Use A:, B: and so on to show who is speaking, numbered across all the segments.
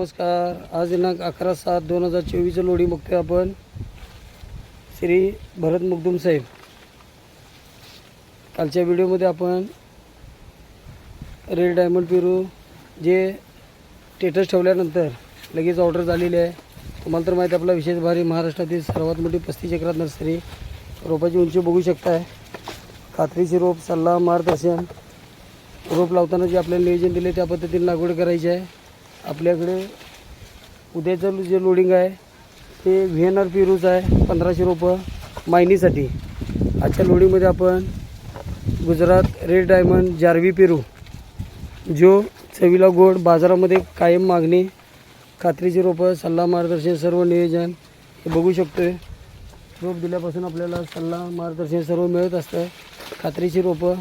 A: नमस्कार. आज दिनांक अकरा सात दोन हजार चोवीसचं लोडी बघतोय आपण. श्री भरत मुगदुम साहेब. कालच्या व्हिडिओमध्ये आपण रेड डायमंड पेरू जे स्टेटस ठेवल्यानंतर लगेच ऑर्डर झालेली आहे. तुम्हाला तर माहिती आहे आपला विशेष भारी महाराष्ट्रातील सर्वात मोठी पस्तीस चक्रात नर्सरी रोपाची उंची बघू शकताय. खात्रीची रोप सल्ला मार्गदर्शन रोप लावताना जे आपल्याला नियोजन दिले त्या पद्धतीने लागवड करायची आहे. आपल्याकडे उद्याचं जे लोडिंग आहे ते व्ही एन आर पेरूच आहे पंधराशे रोपं मायनीसाठी. आजच्या लोडिंगमध्ये आपण गुजरात रेड डायमंड जारवी पेरू जो चवीला गोड बाजारामध्ये कायम मागणी खात्रीची रोपं सल्ला मार्गदर्शन सर्व नियोजन हे बघू शकतो आहे रोप दिल्यापासून आपल्याला सल्ला मार्गदर्शन सर्व मिळत असतं. खात्रीची रोपं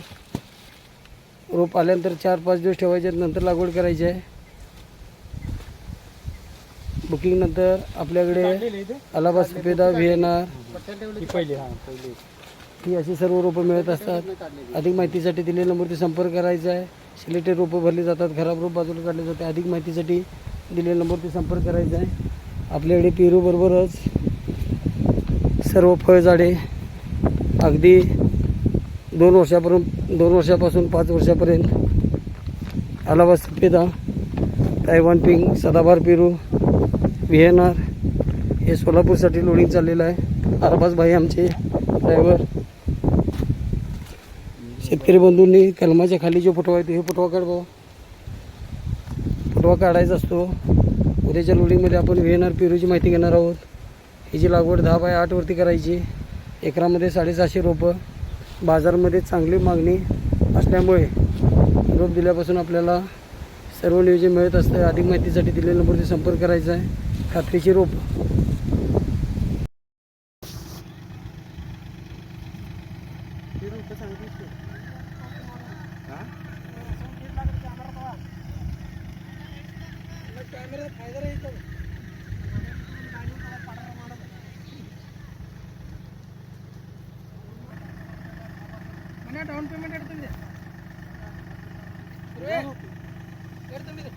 A: रोप आल्यानंतर चार पाच दिवस ठेवायचे आहेत, नंतर लागवड करायची आहे. बुकिंग नंतर आपल्याकडे अलाबा सफेदा व्ही एन आर
B: पहिली हा पहिली
A: ही अशी सर्व रोपं मिळत असतात. अधिक माहितीसाठी दिलेल्या नंबरवरती संपर्क करायचा आहे. सिलेक्टेड रोपं भरली जातात खराब रोप बाजूला काढले जाते. अधिक माहितीसाठी दिलेल्या नंबरवरती संपर्क करायचा आहे. आपल्याकडे पेरूबरोबरच सर्व फळझाडे अगदी दोन वर्षापर्यंत दोन वर्षापासून पाच वर्षापर्यंत अलाबा सफेदा तायवान पिंक सदाभार पेरू व्ही एन आर हे सोलापूरसाठी लोडिंग चाललेलं आहे. अरबाज भाई आमचे ड्रायव्हर. शेतकरी बंधूंनी कलमाच्या खाली जो फुटवा येतो हे फुटवा काढ भाऊ. फुटवा काढायचा असतो. उद्याच्या लोडिंगमध्ये आपण व्ही एन आर पेरूची माहिती घेणार आहोत. हिची लागवड दहा बाय आठवरती करायची. एकरामध्ये साडेसहाशे रोपं. बाजारामध्ये चांगली मागणी असल्यामुळे रोप दिल्यापासून आपल्याला सर्व नियोजन मिळत असतं. अधिक माहितीसाठी दिलेल्या नंबरशी संपर्क करायचा आहे. खात्रीची रोप. Down payment Quédate, mire.